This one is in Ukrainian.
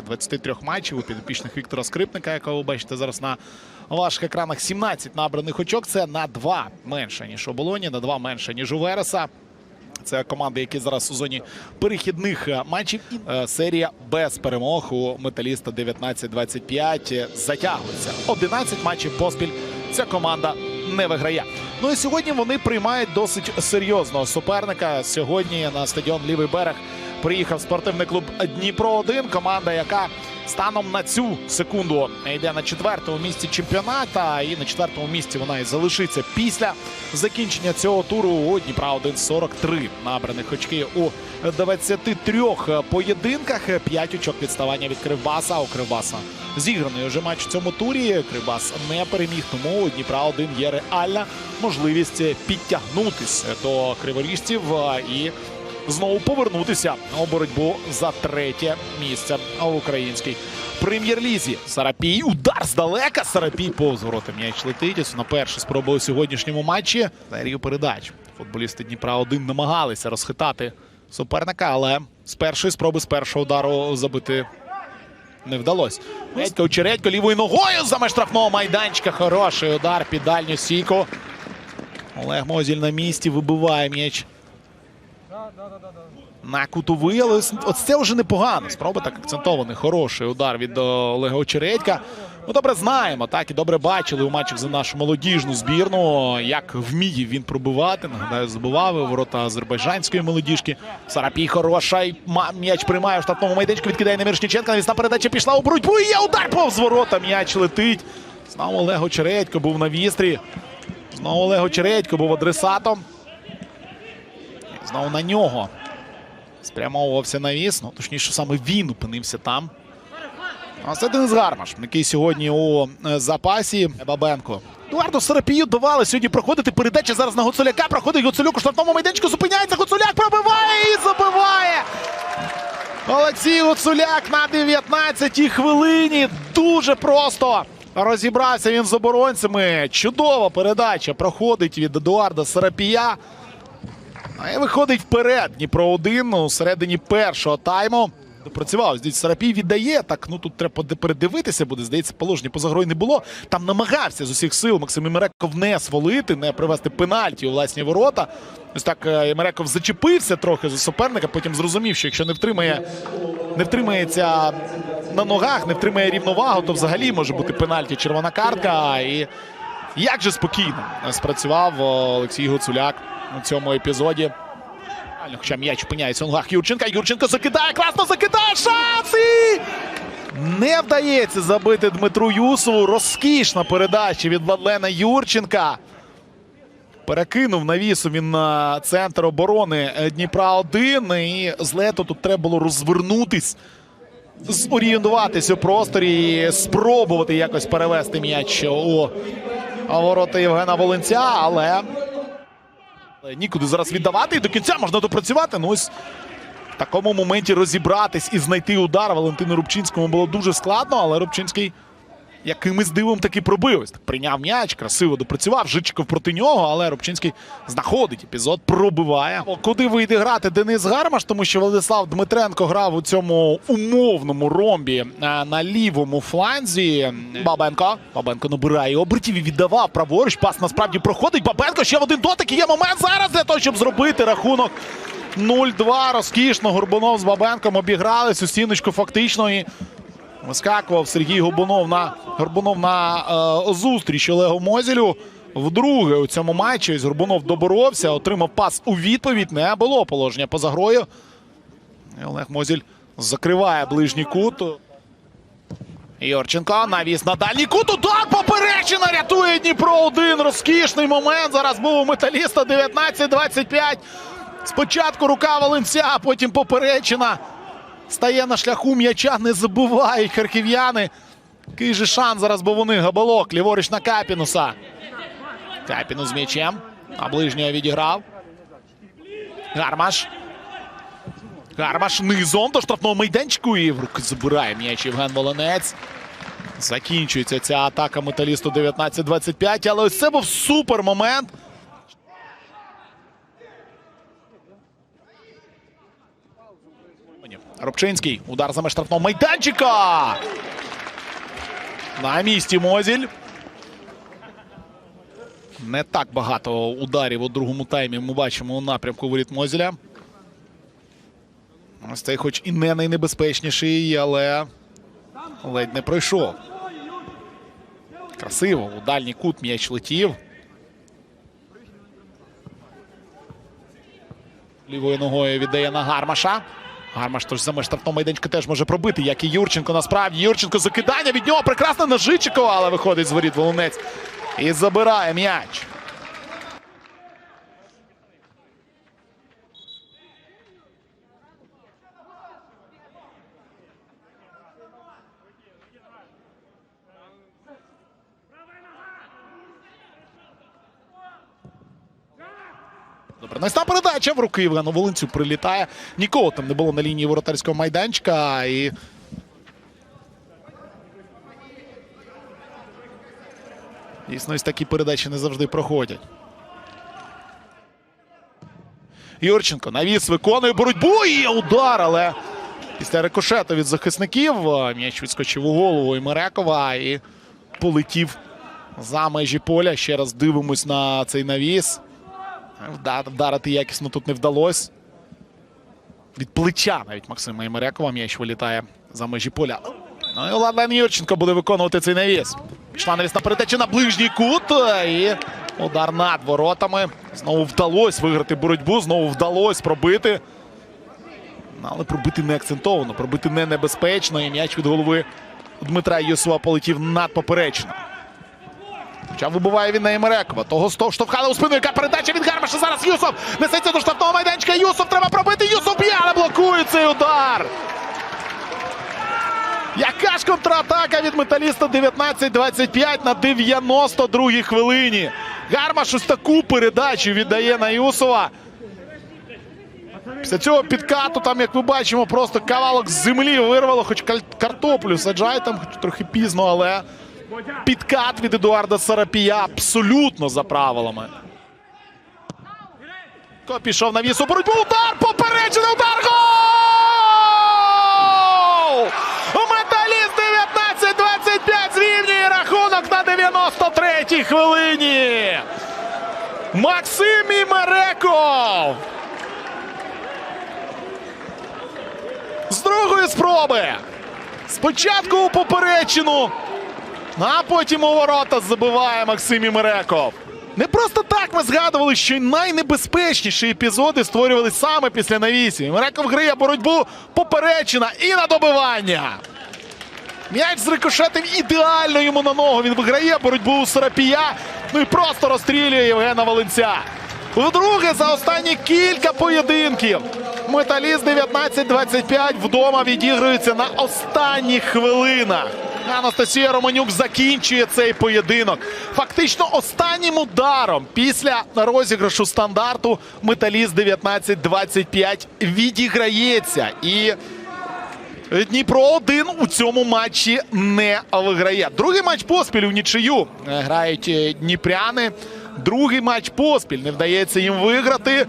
після 23 матчів у підопічних Віктора Скрипника, якого ви бачите зараз на ваших екранах 17 набраних очок. Це на 2 менше, ніж у Болоні, на 2 менше, ніж у Вереса. Це команди, які зараз у зоні перехідних е, матчів. Е, Серія без перемог у металіста 19-25 затягується. 11 матчів поспіль. Ця команда не виграє. Ну і сьогодні вони приймають досить серйозного суперника. Сьогодні на стадіон Лівий берег приїхав спортивний клуб Дніпро 1 команда, яка станом на цю секунду йде на четвертому місці чемпіоната. І на четвертому місці вона і залишиться після закінчення цього туру у Дніпра 1 43 набраних очки у 23 поєдинках. 5 очок відставання від Кривбаса. У Кривбаса зіграний вже матч в цьому турі. Кривбас не переміг, тому у Дніпра 1 є реальна можливість підтягнутися до криворіжців і знову повернутися у боротьбу за третє місце в українській прем'єр-лізі. Сарапій. Удар здалека. Сарапій повз ворота м'яч летить. На першу спробу у сьогоднішньому матчі. Серію передач. Футболісти Дніпра 1 намагалися розхитати суперника, але з першої спроби, з першого удару забити не вдалося. Редько, Чередько лівою ногою за меж штрафного майданчика. Хороший удар під дальню сійку. Олег Мозіль на місці вибиває м'яч на кутовий, але ось це вже непогано. Спроба так акцентований. Хороший удар від е, Олега Очередька. Ми добре знаємо, так і добре бачили у матчах за нашу молодіжну збірну, як вміє він пробивати. Нагадаю, забивав у ворота азербайджанської молодіжки. Сарапій хороший. Ма- М'яч приймає в штатному майданчику, відкидає на Мірошніченка. Навісна передача пішла у боротьбу. І є удар повз ворота. М'яч летить. Знову Олег Очередько був на вістрі. Знову Олег Очередько був адресатом. Знову на нього спрямовувався навіс. Ну, точніше, саме він опинився там. А це Денис Гармаш, який сьогодні у е, запасі Бабенко. Едуарду Сарапію давали сьогодні проходити передача зараз на Гуцуляка. Проходить Гуцулюк у штрафному майданчику. Зупиняється. Гуцуляк пробиває і забиває. Олексій Гуцуляк на 19-й хвилині. Дуже просто розібрався він з оборонцями. Чудова передача проходить від Едуарда Сарапія. І виходить вперед. Дніпро 1 у середині першого тайму. Допрацював. Здається, Сарапій віддає. Так, ну тут треба передивитися буде. Здається, положення поза грою не було. Там намагався з усіх сил Максим Імереков не свалити, не привести пенальті у власні ворота. Ось так е, Імереков зачепився трохи за суперника, потім зрозумів, що якщо не втримає, не втримається на ногах, не втримає рівновагу, то взагалі може бути пенальті, червона картка. І як же спокійно спрацював е, Олексій Гуцуляк у цьому епізоді. Хоча м'яч опиняється у ногах Юрченка. Юрченко закидає, класно закидає шанс! І Не вдається забити Дмитру Юсову. Розкішна передача від Владлена Юрченка. Перекинув навісу він на центр оборони е, Дніпра 1 І з лето тут треба було розвернутись, зорієнтуватись у просторі і спробувати якось перевести м'яч у ворота Євгена Волинця, але нікуди зараз віддавати і до кінця можна допрацювати. Ну ось в такому моменті розібратись і знайти удар Валентину Рубчинському було дуже складно, але Рубчинський якимось дивом таки пробив. Прийняв м'яч, красиво допрацював. Жичиков проти нього, але Рубчинський знаходить епізод, пробиває. Куди вийде грати Денис Гармаш, тому що Владислав Дмитренко грав у цьому умовному ромбі е, на лівому фланзі. Бабенко. Бабенко набирає обертів і віддавав праворуч. Пас насправді проходить. Бабенко ще один дотик. і Є момент зараз для того, щоб зробити рахунок. 0-2. Розкішно. Горбунов з Бабенком обігрались у стіночку фактично. І Вискакував Сергій Горбунов на Горбунов на е, зустріч Олегу Мозілю. Вдруге у цьому матчі ось Горбунов доборовся, отримав пас у відповідь. Не було положення поза грою. І Олег Мозіль закриває ближній кут. Йорченко навіс на дальній кут. Удар поперечина рятує Дніпро 1. Розкішний момент. Зараз був у металіста 19-25. Спочатку рука Валенця, а потім поперечина. Стає на шляху м'яча, не забувають харків'яни. Який же шанс зараз був у них габалок. Ліворуч на Капінуса. Капінус з м'ячем. А ближнього відіграв. Гармаш. Гармаш низом до штрафного майданчику. І в руки забирає м'яч Євген Волонець. Закінчується ця атака металісту 19-25. Але ось це був супер момент. Робчинський. Удар за штрафного майданчика. На місці Мозіль. Не так багато ударів у другому таймі ми бачимо у напрямку воріт Мозіля. Ось цей, хоч і не найнебезпечніший, але ледь не пройшов. Красиво. У дальній кут м'яч летів. Лівою ногою віддає на Гармаша. Гармаш тож за меж штрафного майданчика теж може пробити, як і Юрченко. Насправді Юрченко закидання від нього прекрасно на Жичикова, але виходить з воріт Волонець і забирає м'яч. Добре, передача в руки Євгену Волинцю прилітає. Нікого там не було на лінії воротарського майданчика. І Дійсно, ось такі передачі не завжди проходять. Юрченко навіс виконує боротьбу і удар, але після рикошету від захисників м'яч відскочив у голову Імерекова і полетів за межі поля. Ще раз дивимось на цей навіс. Вда- Вдарити якісно тут не вдалося. Від плеча навіть Максима Імерекова м'яч вилітає за межі поля. Ну і Владлен Юрченко буде виконувати цей навіс. Пішла навісна передача на ближній кут. І удар над воротами. Знову вдалося виграти боротьбу, знову вдалося пробити. Ну, Але пробити не акцентовано, пробити не небезпечно. І м'яч від голови Дмитра Юсова полетів над поперечину. Хоча вибиває він на Імерекова. Того стов штовхали у спину. Яка передача від Гармаша. Зараз Юсов несеться до штрафного майданчика. Юсов треба пробити. Юсов але блокує цей удар. Яка ж контратака від металіста 19-25 на 92-й хвилині. Гармаш ось таку передачу віддає на Юсова. Після цього підкату, там, як ми бачимо, просто кавалок з землі вирвало, хоч картоплю саджає там, хоч трохи пізно, але підкат від Едуарда Сарапія абсолютно за правилами. Пішов на вісу боротьбу. Удар! Попереджений удар! Гол! Металіст 19-25 зрівнює рахунок на 93-й хвилині. Максим Імереков. З другої спроби. Спочатку у поперечину, а потім у ворота забиває Максим Імереков. Не просто так ми згадували, що найнебезпечніші епізоди створювалися саме після навісів. Імереков гриє боротьбу поперечина і на добивання. М'яч зрикошетив ідеально йому на ногу. Він виграє боротьбу у Сарапія. Ну і просто розстрілює Євгена Волинця. Вдруге за останні кілька поєдинків. Металіст 19-25 вдома відігрується на останніх хвилинах. Анастасія Романюк закінчує цей поєдинок. Фактично останнім ударом після розіграшу стандарту Металіст 19-25 відіграється. І Дніпро один у цьому матчі не виграє. Другий матч поспіль у нічию грають е, дніпряни. Другий матч поспіль не вдається їм виграти.